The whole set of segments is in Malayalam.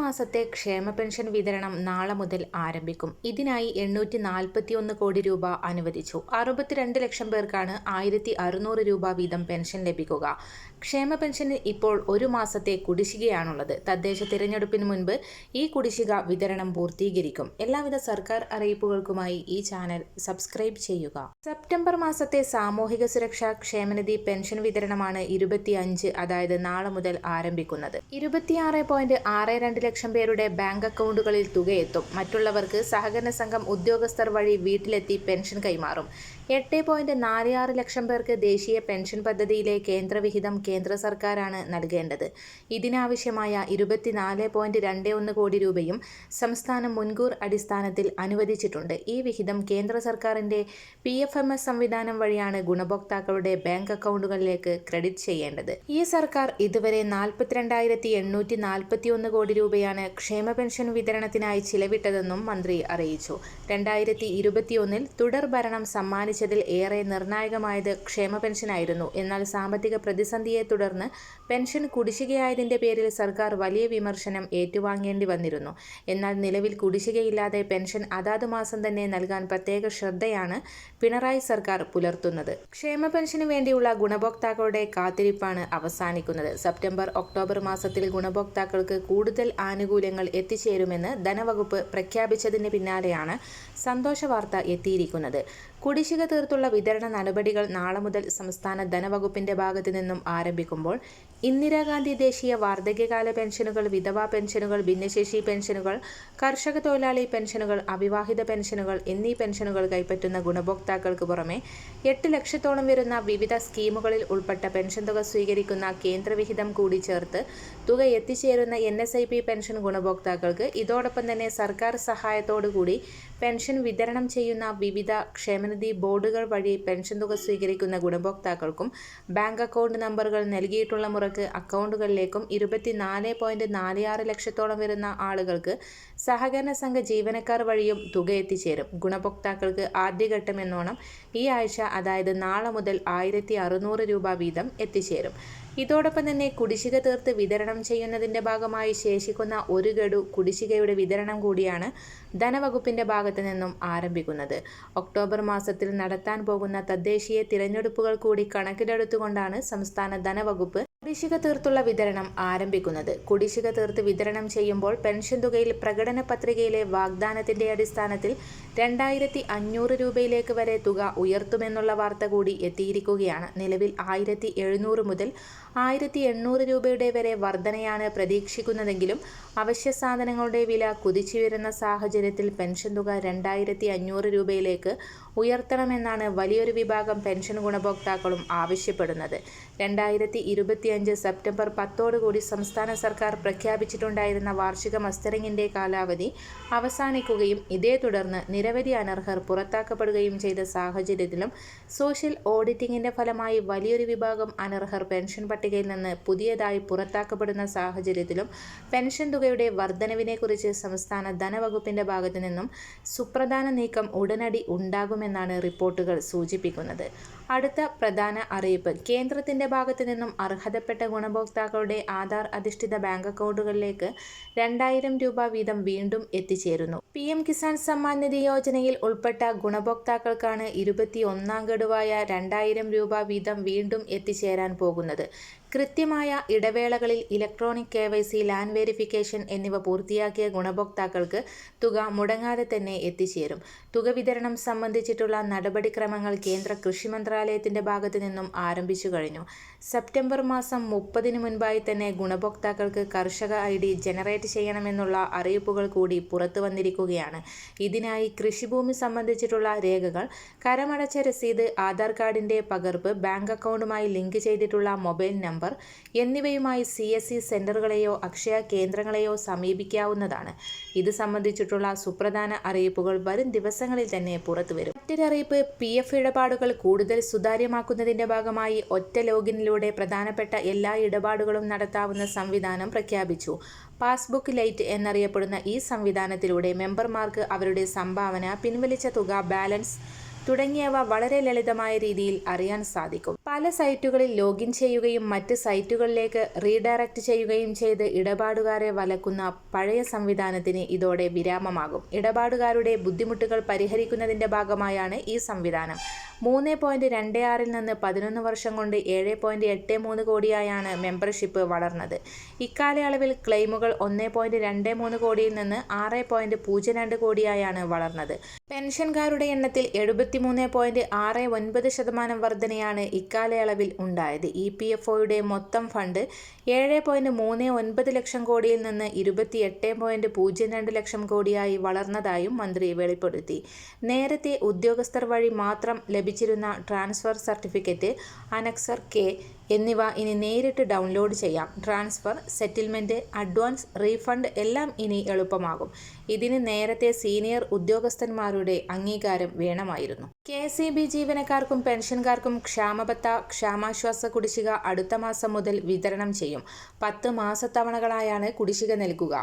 മാസത്തെ ക്ഷേമ പെൻഷൻ വിതരണം നാളെ മുതൽ ആരംഭിക്കും. ഇതിനായി എണ്ണൂറ്റി നാൽപ്പത്തി ഒന്ന് കോടി രൂപ അനുവദിച്ചു. അറുപത്തിരണ്ട് ലക്ഷം പേർക്കാണ് ആയിരത്തി അറുന്നൂറ് രൂപ വീതം പെൻഷൻ ലഭിക്കുക. ക്ഷേമ പെൻഷന് ഇപ്പോൾ ഒരു മാസത്തെ കുടിശ്ശികയാണുള്ളത്. തദ്ദേശ തിരഞ്ഞെടുപ്പിന് മുൻപ് ഈ കുടിശ്ശിക വിതരണം പൂർത്തീകരിക്കും. എല്ലാവിധ സർക്കാർ അറിയിപ്പുകൾക്കുമായി ഈ ചാനൽ സബ്സ്ക്രൈബ് ചെയ്യുക. സെപ്റ്റംബർ മാസത്തെ സാമൂഹിക സുരക്ഷാ ക്ഷേമനിധി പെൻഷൻ വിതരണമാണ് ഇരുപത്തിയഞ്ച് അതായത് നാളെ മുതൽ ആരംഭിക്കുന്നത്. ഇരുപത്തിയാറ് പോയിന്റ് ആറ് രണ്ട് ലക്ഷം പേരുടെ ബാങ്ക് അക്കൗണ്ടുകളിൽ തുകയെത്തും. മറ്റുള്ളവർക്ക് സഹകരണ സംഘം ഉദ്യോഗസ്ഥർ വഴി വീട്ടിലെത്തി പെൻഷൻ കൈമാറും. എട്ട് പോയിന്റ് നാല് ആറ് ലക്ഷം പേർക്ക് ദേശീയ പെൻഷൻ പദ്ധതിയിലെ കേന്ദ്രവിഹിതം കേന്ദ്ര സർക്കാരാണ് നൽകേണ്ടത്. ഇതിനാവശ്യമായ ഇരുപത്തിനാല് പോയിന്റ് രണ്ട് ഒന്ന് കോടി രൂപയും സംസ്ഥാനം മുൻകൂർ അടിസ്ഥാനത്തിൽ അനുവദിച്ചിട്ടുണ്ട്. ഈ വിഹിതം കേന്ദ്ര സർക്കാരിന്റെ പി എഫ് എം എസ് സംവിധാനം വഴിയാണ് ഗുണഭോക്താക്കളുടെ ബാങ്ക് അക്കൗണ്ടുകളിലേക്ക് ക്രെഡിറ്റ് ചെയ്യേണ്ടത്. ഈ സർക്കാർ ഇതുവരെ നാൽപ്പത്തിരണ്ടായിരത്തി എണ്ണൂറ്റി നാൽപ്പത്തി ഒന്ന് കോടി രൂപയാണ് ക്ഷേമ പെൻഷൻ വിതരണത്തിനായി ചിലവിട്ടതെന്നും മന്ത്രി അറിയിച്ചു. രണ്ടായിരത്തി ഇരുപത്തിയൊന്നിൽ തുടർ ഭരണം സമ്മാനിച്ചതിൽ ഏറെ നിർണായകമായത് ക്ഷേമ പെൻഷനായിരുന്നു. എന്നാൽ സാമ്പത്തിക പ്രതിസന്ധിയെ തുടർന്ന് പെൻഷൻ കുടിശ്ശികയായതിന്റെ പേരിൽ സർക്കാർ വലിയ വിമർശനം ഏറ്റുവാങ്ങേണ്ടി വന്നിരുന്നു. എന്നാൽ നിലവിൽ കുടിശ്ശികയില്ലാതെ പെൻഷൻ അതാത് മാസം തന്നെ നൽകാൻ പ്രത്യേക ശ്രദ്ധയാണ് പിണറായി സർക്കാർ പുലർത്തുന്നത്. ക്ഷേമ പെൻഷന് വേണ്ടിയുള്ള ഗുണഭോക്താക്കളുടെ കാത്തിരിപ്പാണ് അവസാനിക്കുന്നത്. സെപ്റ്റംബർ ഒക്ടോബർ മാസത്തിൽ ഗുണഭോക്താക്കൾക്ക് കൂടുതൽ ആനുകൂല്യങ്ങൾ എത്തിച്ചേരുമെന്ന് ധനവകുപ്പ് പ്രഖ്യാപിച്ചതിന് പിന്നാലെയാണ് സന്തോഷ വാർത്ത എത്തിയിരിക്കുന്നത്. കുടിശ്ശിക തീർത്തുള്ള വിതരണ നടപടികൾ നാളെ മുതൽ സംസ്ഥാന ധനവകുപ്പിന്റെ ഭാഗത്തു നിന്നും ആരംഭിക്കുമ്പോൾ ഇന്ദിരാഗാന്ധി ദേശീയ വാർദ്ധക്യകാല പെൻഷനുകൾ വിധവാ പെൻഷനുകൾ ഭിന്നശേഷി പെൻഷനുകൾ കർഷക തൊഴിലാളി പെൻഷനുകൾ അവിവാഹിത പെൻഷനുകൾ എന്നീ പെൻഷനുകൾ കൈപ്പറ്റുന്ന ഗുണഭോക്താക്കൾക്ക് പുറമെ എട്ട് ലക്ഷത്തോളം വരുന്ന വിവിധ സ്കീമുകളിൽ ഉൾപ്പെട്ട പെൻഷൻ തുക സ്വീകരിക്കുന്ന കേന്ദ്രവിഹിതം കൂടി ചേർത്ത് തുക എത്തിച്ചേരുന്ന N S I P pension ഗുണഭോക്താക്കൾക്ക് ഇതോടൊപ്പം തന്നെ സർക്കാർ സഹായത്തോടുകൂടി പെൻഷൻ വിതരണം ചെയ്യുന്ന വിവിധ ക്ഷേമനിധി ബോർഡുകൾ വഴി പെൻഷൻ തുക സ്വീകരിക്കുന്ന ഗുണഭോക്താക്കൾക്കും ബാങ്ക് അക്കൗണ്ട് നമ്പറുകൾ നൽകിയിട്ടുള്ള മുറക്ക് അക്കൗണ്ടുകളിലേക്കും ഇരുപത്തിനാല് പോയിന്റ് നാല് ആറ് ലക്ഷത്തോളം വരുന്ന ആളുകൾക്ക് സഹകരണ സംഘ ജീവനക്കാർ വഴിയും തുക എത്തിച്ചേരും. ഗുണഭോക്താക്കൾക്ക് ആദ്യഘട്ടം എന്നോണം ഈ ആഴ്ച അതായത് നാളെ മുതൽ ആയിരത്തി അറുന്നൂറ് രൂപ വീതം എത്തിച്ചേരും. ഇതോടൊപ്പം തന്നെ കുടിശ്ശിക തീർത്ത് വിതരണം ചെയ്യുന്നതിന്റെ ഭാഗമായി ശേഷിക്കുന്ന ഒരു ഗഡു കുടിശ്ശികയുടെ വിതരണം കൂടിയാണ് ധനവകുപ്പിന്റെ ഭാഗത്തു നിന്നും ആരംഭിക്കുന്നത്. ഒക്ടോബർ മാസത്തിൽ നടത്താൻ പോകുന്ന തദ്ദേശീയ തിരഞ്ഞെടുപ്പുകൾ കൂടി കണക്കിലെടുത്തുകൊണ്ടാണ് സംസ്ഥാന ധനവകുപ്പ് കുടിശ്ശിക തീർത്തുള്ള വിതരണം ആരംഭിക്കുന്നത്. കുടിശ്ശിക തീർത്ത് വിതരണം ചെയ്യുമ്പോൾ പെൻഷൻ തുകയിൽ പ്രകടന പത്രികയിലെ വാഗ്ദാനത്തിന്റെ അടിസ്ഥാനത്തിൽ രണ്ടായിരത്തി അഞ്ഞൂറ് രൂപയിലേക്ക് വരെ തുക ഉയർത്തുമെന്നുള്ള വാർത്ത കൂടി എത്തിയിരിക്കുകയാണ്. നിലവിൽ ആയിരത്തി എഴുന്നൂറ് മുതൽ ആയിരത്തി എണ്ണൂറ് രൂപയുടെ വരെ വർധനയാണ് പ്രതീക്ഷിക്കുന്നതെങ്കിലും അവശ്യ സാധനങ്ങളുടെ വില കുതിച്ചുയരുന്ന സാഹചര്യത്തിൽ പെൻഷൻ തുക രണ്ടായിരത്തി അഞ്ഞൂറ് രൂപയിലേക്ക് ഉയർത്തണമെന്നാണ് വലിയൊരു വിഭാഗം പെൻഷൻ ഗുണഭോക്താക്കളും ആവശ്യപ്പെടുന്നത്. രണ്ടായിരത്തി ഇരുപത്തിയഞ്ച് സെപ്റ്റംബർ പത്തോടുകൂടി സംസ്ഥാന സർക്കാർ പ്രഖ്യാപിച്ചിട്ടുണ്ടായിരുന്ന വാർഷിക മസ്റ്ററിംഗിന്റെ കാലാവധി അവസാനിക്കുകയും ഇതേ തുടർന്ന് നിരവധി അനർഹർ പുറത്താക്കപ്പെടുകയും ചെയ്ത സാഹചര്യത്തിലും സോഷ്യൽ ഓഡിറ്റിംഗിന്റെ ഫലമായി വലിയൊരു വിഭാഗം അനർഹർ പെൻഷൻ പട്ടികയിൽ നിന്ന് പുതിയതായി പുറത്താക്കപ്പെടുന്ന സാഹചര്യത്തിലും പെൻഷൻ തുകയുടെ വർധനവിനെക്കുറിച്ച് സംസ്ഥാന ധനവകുപ്പിന്റെ ഭാഗത്തു നിന്നും സുപ്രധാന നീക്കം ഉടനടി ഉണ്ടാകുമെന്നാണ് റിപ്പോർട്ടുകൾ സൂചിപ്പിക്കുന്നത്. അടുത്ത പ്രധാന അറിയിപ്പ്. കേന്ദ്രത്തിന്റെ ഭാഗത്തു നിന്നും അർഹതപ്പെട്ട ഗുണഭോക്താക്കളുടെ ആധാർ അധിഷ്ഠിത ബാങ്ക് അക്കൗണ്ടുകളിലേക്ക് രണ്ടായിരം രൂപ വീതം വീണ്ടും എത്തിച്ചേരുന്നു. പി എം കിസാൻ സമ്മാൻ നിധി യോജനയിൽ ഉൾപ്പെട്ട ഗുണഭോക്താക്കൾക്കാണ് ഇരുപത്തി ഒന്നാം ഗഡുവായ രണ്ടായിരം രൂപ വീതം വീണ്ടും എത്തിച്ചേരാൻ പോകുന്നത്. കൃത്യമായ ഇടവേളകളിൽ electronic K Y C land verification എന്നിവ പൂർത്തിയാക്കിയ ഗുണഭോക്താക്കൾക്ക് തുക മുടങ്ങാതെ തന്നെ എത്തിച്ചേരും. തുക വിതരണം സംബന്ധിച്ചിട്ടുള്ള നടപടിക്രമങ്ങൾ കേന്ദ്ര കൃഷി മന്ത്രാലയത്തിന്റെ ഭാഗത്തു നിന്നും ആരംഭിച്ചു കഴിഞ്ഞു. സെപ്റ്റംബർ മാസം മുപ്പതിന് മുൻപായി തന്നെ ഗുണഭോക്താക്കൾക്ക് കർഷക ഐ ഡി ജനറേറ്റ് ചെയ്യണമെന്നുള്ള അറിയിപ്പുകൾ കൂടി പുറത്തു വന്നിരിക്കുകയാണ്. ഇതിനായി കൃഷിഭൂമി സംബന്ധിച്ചിട്ടുള്ള രേഖകൾ കരമടച്ച രസീത് ആധാർ കാർഡിന്റെ പകർപ്പ് ബാങ്ക് അക്കൗണ്ടുമായി ലിങ്ക് ചെയ്തിട്ടുള്ള മൊബൈൽ നമ്പർ നമ്പർ എന്നിവയുമായി സി എസ് ഇ സെന്ററുകളെയോ അക്ഷയ കേന്ദ്രങ്ങളെയോ സമീപിക്കാവുന്നതാണ്. ഇത് സംബന്ധിച്ചിട്ടുള്ള സുപ്രധാന അറിയിപ്പുകൾ വരും ദിവസങ്ങളിൽ തന്നെ പുറത്തുവരും മറ്റൊരു അറിയിപ്പ് പി എഫ് ഇടപാടുകൾ കൂടുതൽ സുതാര്യമാക്കുന്നതിന്റെ ഭാഗമായി ഒറ്റ ലോഗിനിലൂടെ പ്രധാനപ്പെട്ട എല്ലാ ഇടപാടുകളും നടത്താവുന്ന സംവിധാനം പ്രഖ്യാപിച്ചു. പാസ്ബുക്ക് ലൈറ്റ് എന്നറിയപ്പെടുന്ന ഈ സംവിധാനത്തിലൂടെ മെമ്പർമാർക്ക് അവരുടെ സംഭാവന പിൻവലിച്ച തുക ബാലൻസ് തുടങ്ങിയവ വളരെ ലളിതമായ രീതിയിൽ അറിയാൻ സാധിക്കും. പല സൈറ്റുകളിൽ ലോഗിൻ ചെയ്യുകയും മറ്റ് സൈറ്റുകളിലേക്ക് റീഡയറക്റ്റ് ചെയ്യുകയും ചെയ്ത് ഇടപാടുകാരെ വലക്കുന്ന പഴയ സംവിധാനത്തിന് ഇതോടെ വിരാമമാകും. ഇടപാടുകാരുടെ ബുദ്ധിമുട്ടുകൾ പരിഹരിക്കുന്നതിന്റെ ഭാഗമായാണ് ഈ സംവിധാനം. മൂന്ന് പോയിന്റ് രണ്ട് ആറിൽ നിന്ന് പതിനൊന്ന് വർഷം കൊണ്ട് ഏഴ് പോയിന്റ് എട്ട് മൂന്ന് കോടിയായാണ് മെമ്പർഷിപ്പ് വളർന്നത്. ഇക്കാലയളവിൽ ക്ലെയിമുകൾ ഒന്ന് പോയിന്റ് രണ്ട് മൂന്ന് കോടിയിൽ നിന്ന് ആറ് പോയിന്റ് പൂജ്യം രണ്ട് കോടിയായാണ് വളർന്നത്. പെൻഷൻകാരുടെ എണ്ണത്തിൽ എഴുപത്തിമൂന്ന് പോയിന്റ് ആറ് ഒൻപത് ശതമാനം വർധനയാണ് ഇക്കാലയളവിൽ ഉണ്ടായത്. ഇ പി എഫ് ഒയുടെ മൊത്തം ഫണ്ട് ഏഴ് പോയിന്റ് മൂന്ന് ഒൻപത് ലക്ഷം കോടിയിൽ നിന്ന് ഇരുപത്തിയെട്ട് പോയിന്റ് പൂജ്യം രണ്ട് ലക്ഷം കോടിയായി വളർന്നതായും മന്ത്രി വെളിപ്പെടുത്തി. നേരത്തെ ഉദ്യോഗസ്ഥർ വഴി മാത്രം ലഭിച്ചിരുന്ന ട്രാൻസ്ഫർ സർട്ടിഫിക്കറ്റ് അനക്സർ കെ എന്നിവ ഇനി നേരിട്ട് ഡൗൺലോഡ് ചെയ്യാം. ട്രാൻസ്ഫർ സെറ്റിൽമെന്റ് അഡ്വാൻസ് റീഫണ്ട് എല്ലാം ഇനി എളുപ്പമാകും. ഇതിന് നേരത്തെ സീനിയർ ഉദ്യോഗസ്ഥന്മാരുടെ അംഗീകാരം വേണമായിരുന്നു. കെ സി ബി ജീവനക്കാർക്കും പെൻഷൻകാർക്കും ക്ഷാമബത്ത ക്ഷാമാശ്വാസ കുടിശ്ശിക അടുത്ത മാസം മുതൽ വിതരണം ചെയ്യും. പത്ത് മാസത്തവണകളായാണ് കുടിശ്ശിക നൽകുക.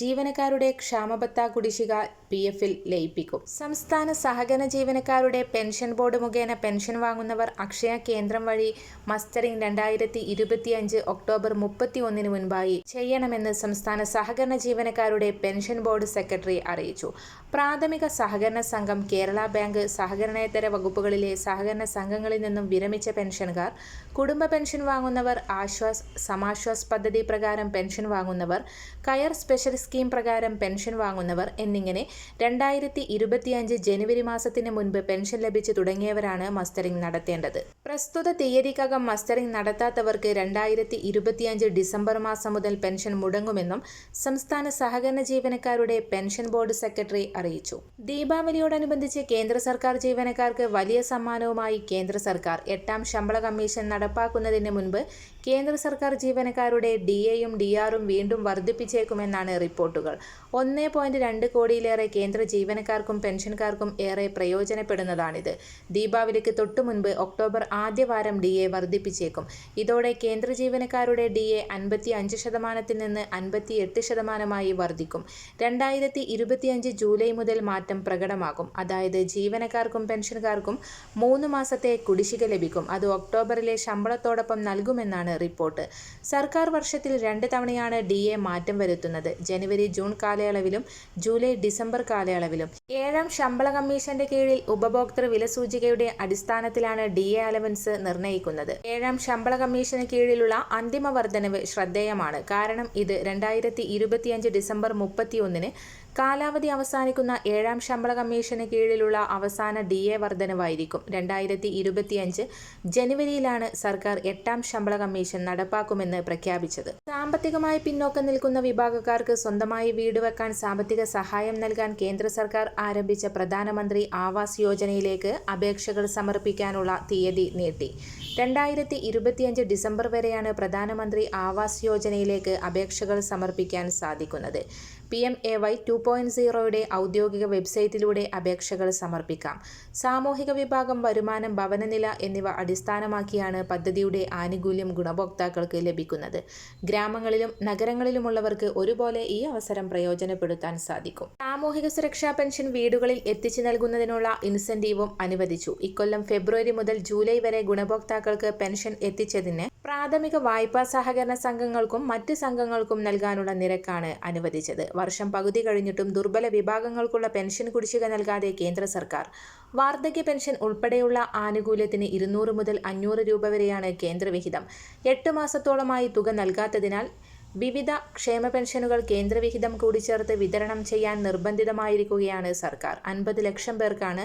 ജീവനക്കാരുടെ ക്ഷാമബത്ത കുടിശ്ശിക പി എഫിൽ ലയിപ്പിക്കും. സംസ്ഥാന സഹകരണ ജീവനക്കാരുടെ പെൻഷൻ ബോർഡ് മുഖേന പെൻഷൻ വാങ്ങുന്നവർ അക്ഷയ കേന്ദ്രം വഴി മസ്റ്ററിംഗ് രണ്ടായിരത്തി ഇരുപത്തിയഞ്ച് ഒക്ടോബർ മുപ്പത്തി ഒന്നിന് മുൻപായി ചെയ്യണമെന്ന് സംസ്ഥാന സഹകരണ ജീവനക്കാരുടെ പെൻഷൻ ബോർഡ് സെക്രട്ടറി അറിയിച്ചു. പ്രാഥമിക സഹകരണ സംഘം കേരള ബാങ്ക് സഹകരണേതര വകുപ്പുകളിലെ സഹകരണ സംഘങ്ങളിൽ നിന്നും വിരമിച്ച പെൻഷൻകാർ കുടുംബ പെൻഷൻ വാങ്ങുന്നവർ ആശ്വാസ് സമാശ്വാസ് പദ്ധതി പ്രകാരം പെൻഷൻ വാങ്ങുന്നവർ കയർ സ്പെഷ്യൽ സ്കീം പ്രകാരം പെൻഷൻ വാങ്ങുന്നവർ എന്നിങ്ങനെ രണ്ടായിരത്തി ഇരുപത്തിയഞ്ച് ജനുവരി മാസത്തിന് മുൻപ് പെൻഷൻ ലഭിച്ചു തുടങ്ങിയവരാണ് മസ്റ്ററിംഗ് നടത്തേണ്ടത്. പ്രസ്തുത തീയതിക്കകം മസ്റ്ററിംഗ് നടത്താത്തവർക്ക് രണ്ടായിരത്തി ഇരുപത്തിയഞ്ച് ഡിസംബർ മാസം മുതൽ പെൻഷൻ മുടങ്ങുമെന്നും സംസ്ഥാന സഹകരണ ജീവനക്കാരുടെ പെൻഷൻ ബോർഡ് സെക്രട്ടറി അറിയിച്ചു. ദീപാവലിയോടനുബന്ധിച്ച് കേന്ദ്ര സർക്കാർ ജീവനക്കാർക്ക് വലിയ സമ്മാനവുമായി കേന്ദ്ര സർക്കാർ എട്ടാം ശമ്പള കമ്മീഷൻ നടപ്പാക്കുന്നതിന് മുൻപ് കേന്ദ്ര സർക്കാർ ജീവനക്കാരുടെ ഡി എയും ഡി ആറും വീണ്ടും വർദ്ധിപ്പിച്ചേക്കുമെന്നാണ് റിപ്പോർട്ടുകൾ. ഒന്ന് പോയിന്റ് രണ്ട് കോടിയിലേറെ കേന്ദ്ര ജീവനക്കാർക്കും പെൻഷൻകാർക്കും ഏറെ പ്രയോജനപ്പെടുന്നതാണിത്. ദീപാവലിക്ക് തൊട്ടു മുൻപ് ഒക്ടോബർ ആദ്യവാരം ഡി എ വർദ്ധിപ്പിച്ചേക്കും. ഇതോടെ കേന്ദ്ര ജീവനക്കാരുടെ ഡി എ അൻപത്തി അഞ്ച് ശതമാനത്തിൽ നിന്ന് അൻപത്തി എട്ട് ശതമാനമായി വർദ്ധിക്കും. രണ്ടായിരത്തി ഇരുപത്തിയഞ്ച് ജൂലൈ മുതൽ മാറ്റം പ്രകടമാകും. അതായത് ജീവനക്കാർക്കും പെൻഷൻകാർക്കും മൂന്ന് മാസത്തെ കുടിശ്ശിക ലഭിക്കും. അത് ഒക്ടോബറിലെ ശമ്പളത്തോടൊപ്പം നൽകുമെന്നാണ് റിപ്പോർട്ട്. സർക്കാർ വർഷത്തിൽ രണ്ട് തവണയാണ് ഡി എ മാറ്റം വരുത്തുന്നത്. ജനുവരി ജൂൺ കാലയളവിലും ജൂലൈ ഡിസംബർ കാലയളവിലും. ഏഴാം ശമ്പള കമ്മീഷന്റെ കീഴിൽ ഉപഭോക്തൃ വില സൂചികയുടെ അടിസ്ഥാനത്തിലാണ് ഡി എ അലവൻസ് നിർണയിക്കുന്നത്. ഏഴാം ശമ്പള കമ്മീഷന് കീഴിലുള്ള അന്തിമ വർധനവ് ശ്രദ്ധേയമാണ്. കാരണം ഇത് രണ്ടായിരത്തി ഡിസംബർ മുപ്പത്തിയൊന്നിന് കാലാവധി അവസാനിക്കുന്ന ഏഴാം ശമ്പള കമ്മീഷന് കീഴിലുള്ള അവസാന ഡി എ വർധനവായിരിക്കും. രണ്ടായിരത്തി ഇരുപത്തിയഞ്ച് ജനുവരിയിലാണ് സർക്കാർ എട്ടാം ശമ്പള കമ്മീഷൻ നടപ്പാക്കുമെന്ന് പ്രഖ്യാപിച്ചത്. സാമ്പത്തികമായി പിന്നോക്കം നിൽക്കുന്ന വിഭാഗക്കാർക്ക് സ്വന്തമായി വീട് വെക്കാൻ സാമ്പത്തിക സഹായം നൽകാൻ കേന്ദ്ര സർക്കാർ ആരംഭിച്ച പ്രധാനമന്ത്രി ആവാസ് യോജനയിലേക്ക് അപേക്ഷകൾ സമർപ്പിക്കാനുള്ള തീയതി നീട്ടി. രണ്ടായിരത്തി ഇരുപത്തിയഞ്ച് ഡിസംബർ വരെയാണ് പ്രധാനമന്ത്രി ആവാസ് യോജനയിലേക്ക് അപേക്ഷകൾ സമർപ്പിക്കാൻ സാധിക്കുന്നത്. P M A Y two point സീറോയുടെ ഔദ്യോഗിക വെബ്സൈറ്റിലൂടെ അപേക്ഷകൾ സമർപ്പിക്കാം. സാമൂഹിക വിഭാഗം വരുമാനം ഭവനനില എന്നിവ അടിസ്ഥാനമാക്കിയാണ് പദ്ധതിയുടെ ആനുകൂല്യം ഗുണഭോക്താക്കൾക്ക് ലഭിക്കുന്നത്. ഗ്രാമങ്ങളിലും നഗരങ്ങളിലുമുള്ളവർക്ക് ഒരുപോലെ ഈ അവസരം പ്രയോജനപ്പെടുത്താൻ സാധിക്കും. സാമൂഹിക സുരക്ഷാ പെൻഷൻ വീടുകളിൽ എത്തിച്ചു നൽകുന്നതിനുള്ള ഇൻസെന്റീവും അനുവദിച്ചു. ഇക്കൊല്ലം ഫെബ്രുവരി മുതൽ ജൂലൈ വരെ ഗുണഭോക്താക്കൾക്ക് പെൻഷൻ എത്തിച്ചതിന് പ്രാഥമിക വായ്പാ സഹകരണ സംഘങ്ങൾക്കും മറ്റ് സംഘങ്ങൾക്കും നൽകാനുള്ള നിരക്കാണ് അനുവദിച്ചത്. വർഷം പകുതി കഴിഞ്ഞിട്ടും ദുർബല വിഭാഗങ്ങൾക്കുള്ള പെൻഷൻ കുടിശ്ശിക നൽകാതെ കേന്ദ്ര സർക്കാർ. വാർദ്ധക്യ പെൻഷൻ ഉൾപ്പെടെയുള്ള ആനുകൂല്യത്തിന് ഇരുന്നൂറ് മുതൽ അഞ്ഞൂറ് രൂപ വരെയാണ് കേന്ദ്രവിഹിതം എട്ട് മാസത്തോളമായി തുക നൽകാത്തതിനാൽ വിവിധ ക്ഷേമ പെൻഷനുകൾ കേന്ദ്രവിഹിതം കൂടി ചേർത്ത് വിതരണം ചെയ്യാൻ നിർബന്ധിതമായിരിക്കുകയാണ് സർക്കാർ. അൻപത് ലക്ഷം പേർക്കാണ്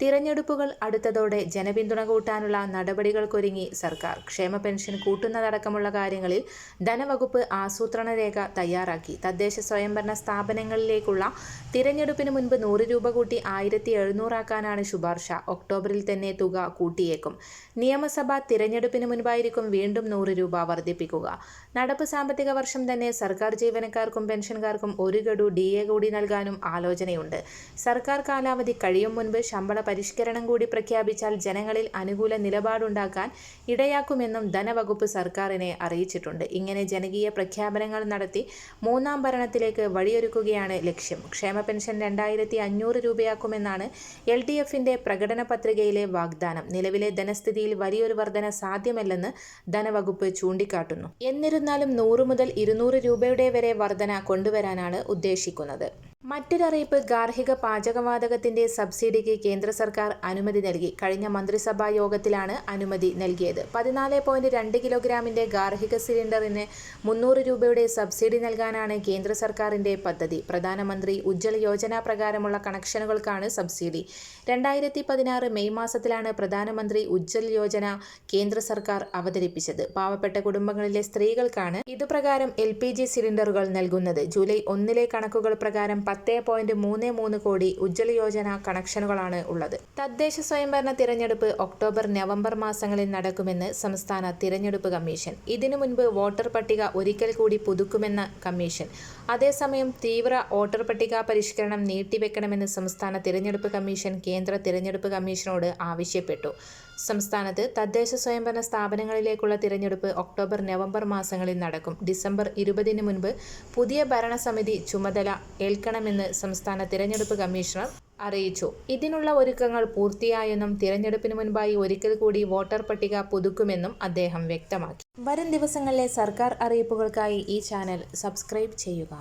തിരഞ്ഞെടുപ്പുകൾ അടുത്തതോടെ ജനപിന്തുണ കൂട്ടാനുള്ള നടപടികൾക്കൊരുങ്ങി സർക്കാർ. ക്ഷേമ പെൻഷൻ കൂട്ടുന്നതടക്കമുള്ള കാര്യങ്ങളിൽ ധനവകുപ്പ് ആസൂത്രണ രേഖ തയ്യാറാക്കി. തദ്ദേശ സ്വയംഭരണ സ്ഥാപനങ്ങളിലേക്കുള്ള തിരഞ്ഞെടുപ്പിന് മുൻപ് നൂറ് രൂപ കൂട്ടി ആയിരത്തി എഴുന്നൂറാക്കാനാണ് ശുപാർശ. ഒക്ടോബറിൽ തന്നെ തുക കൂട്ടിയേക്കും. നിയമസഭാ തിരഞ്ഞെടുപ്പിന് മുൻപായിരിക്കും വീണ്ടും നൂറ് രൂപ വർദ്ധിപ്പിക്കുക. നടപ്പ് സാമ്പത്തിക വർഷം തന്നെ സർക്കാർ ജീവനക്കാർക്കും പെൻഷൻകാർക്കും ഒരു ഗഡു ഡി എ കൂടി നൽകാനും ആലോചനയുണ്ട്. സർക്കാർ കാലാവധി കഴിയും മുൻപ് ശമ്പള പരിഷ്കരണം കൂടി പ്രഖ്യാപിച്ചാൽ ജനങ്ങളിൽ അനുകൂല നിലപാടുണ്ടാക്കാൻ ഇടയാക്കുമെന്നും ധനവകുപ്പ് സർക്കാരിനെ അറിയിച്ചിട്ടുണ്ട്. ഇങ്ങനെ ജനകീയ പ്രഖ്യാപനങ്ങൾ നടത്തി മൂന്നാം ഭരണത്തിലേക്ക് വഴിയൊരുക്കുകയാണ് ലക്ഷ്യം. ക്ഷേമ പെൻഷൻ രണ്ടായിരത്തി അഞ്ഞൂറ് രൂപയാക്കുമെന്നാണ് എൽ ഡി എഫിന്റെ പ്രകടന പത്രികയിലെ വാഗ്ദാനം. നിലവിലെ ധനസ്ഥിതിയിൽ വലിയൊരു വർധന സാധ്യമല്ലെന്ന് ധനവകുപ്പ് ചൂണ്ടിക്കാട്ടുന്നു. എന്നിരുന്നാലും നൂറ് മുതൽ ഇരുന്നൂറ് രൂപയുടെ വരെ വർധന കൊണ്ടുവരാനാണ് ഉദ്ദേശിക്കുന്നത്. മറ്റൊരറിയിപ്പ് ഗാർഹിക പാചകവാതകത്തിന്റെ സബ്സിഡിക്ക് കേന്ദ്ര സർക്കാർ അനുമതി നൽകി. കഴിഞ്ഞ മന്ത്രിസഭാ യോഗത്തിലാണ് അനുമതി നൽകിയത്. പതിനാല് പോയിന്റ് രണ്ട് കിലോഗ്രാമിന്റെ ഗാർഹിക സിലിണ്ടറിന് മുന്നൂറ് രൂപയുടെ സബ്സിഡി നൽകാനാണ് കേന്ദ്ര സർക്കാരിന്റെ പദ്ധതി. പ്രധാനമന്ത്രി ഉജ്ജ്വല യോജന പ്രകാരമുള്ള കണക്ഷനുകൾക്കാണ് സബ്സിഡി. രണ്ടായിരത്തി പതിനാറ് മെയ് മാസത്തിലാണ് പ്രധാനമന്ത്രി ഉജ്ജ്വൽ യോജന കേന്ദ്ര സർക്കാർ അവതരിപ്പിച്ചത്. പാവപ്പെട്ട കുടുംബങ്ങളിലെ സ്ത്രീകൾക്കാണ് ഇതുപ്രകാരം എൽ സിലിണ്ടറുകൾ നൽകുന്നത്. ജൂലൈ ഒന്നിലെ കണക്കുകൾ പ്രകാരം പത്ത് പോയിന്റ് മൂന്ന് മൂന്ന് കോടി ഉജ്ജ്വല യോജന കണക്ഷനുകളാണ് ഉള്ളത്. തദ്ദേശ സ്വയംഭരണ തിരഞ്ഞെടുപ്പ് ഒക്ടോബർ നവംബർ മാസങ്ങളിൽ നടക്കുമെന്ന് സംസ്ഥാന തിരഞ്ഞെടുപ്പ് കമ്മീഷൻ. ഇതിനു മുൻപ് വോട്ടർ പട്ടിക ഒരിക്കൽ കൂടി പുതുക്കുമെന്ന കമ്മീഷൻ. അതേസമയം തീവ്ര വോട്ടർ പട്ടിക പരിഷ്കരണം നീട്ടിവെക്കണമെന്ന് സംസ്ഥാന തിരഞ്ഞെടുപ്പ് കമ്മീഷൻ കേന്ദ്ര തിരഞ്ഞെടുപ്പ് കമ്മീഷനോട് ആവശ്യപ്പെട്ടു. സംസ്ഥാനത്ത് തദ്ദേശ സ്വയംഭരണ സ്ഥാപനങ്ങളിലേക്കുള്ള തിരഞ്ഞെടുപ്പ് ഒക്ടോബർ നവംബർ മാസങ്ങളിൽ നടക്കും. ഡിസംബർ ഇരുപതിന് മുൻപ് പുതിയ ഭരണസമിതി ചുമതല ഏൽക്കണമെന്ന് സംസ്ഥാന തിരഞ്ഞെടുപ്പ് കമ്മീഷണർ അറിയിച്ചു. ഇതിനുള്ള ഒരുക്കങ്ങൾ പൂർത്തിയായെന്നും തിരഞ്ഞെടുപ്പിന് മുൻപായി ഒരിക്കൽ കൂടി വോട്ടർ പട്ടിക പുതുക്കുമെന്നും അദ്ദേഹം വ്യക്തമാക്കി. വരും ദിവസങ്ങളിലെ സർക്കാർ അറിയിപ്പുകൾക്കായി ഈ ചാനൽ സബ്സ്ക്രൈബ് ചെയ്യുക.